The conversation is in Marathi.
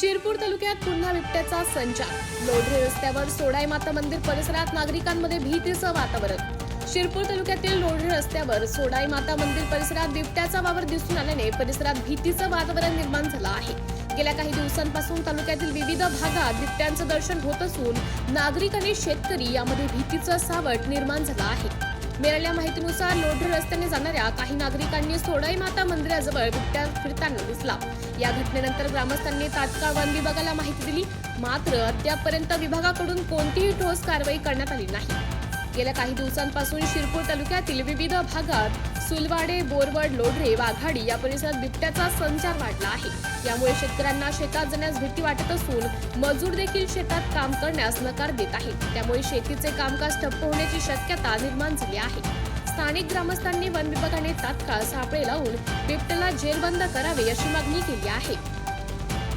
शिरपूर तालुक्यात पुन्हा बिबट्याचा संचार. लोढरे रस्त्यावर सोडाई माता मंदिर परिसरात नागरिकांमध्ये भीतीचं वातावरण. शिरपूर तालुक्यातील लोढरे रस्त्यावर सोडाई माता मंदिर परिसरात बिबट्याचा वावर दिसून आल्याने परिसरात भीतीचं वातावरण निर्माण झालं आहे. गेल्या काही दिवसांपासून तालुक्यातील विविध भागात बिबट्यांचं दर्शन होत असून नागरिक आणि शेतकरी यामध्ये भीतीचं सावट निर्माण झालं आहे. मिळालेल्या माहितीनुसार लोढर रस्त्याने जाणाऱ्या काही नागरिकांनी सोडाई माता मंदिराजवळ बिबट्या फिरताना दिसला. या घटनेनंतर ग्रामस्थांनी तात्काळ वन विभागाला माहिती दिली. मात्र अद्यापपर्यंत विभागाकडून कोणतीही ठोस कारवाई करण्यात आली नाही. गेल्या काही दिवसांपासून शिरपूर तालुक्यातील विविध भागात सुलवाडे बोरवड लोढरे वाघाडी या परिसरात बिबट्याचा संचार वाढला आहे. यामुळे शेतकऱ्यांना शेतात जाण्यास भीती वाटत असून मजूर देखील शेतात काम करण्यास नकार देत आहेत. त्यामुळे शेतीचे कामकाज ठप्प होण्याची शक्यता निर्माण झाली आहे. स्थानिक ग्रामस्थांनी वन विभागाने तात्काळ सापळे लावून बिबट्याला जेरबंद करावे अशी मागणी केली आहे.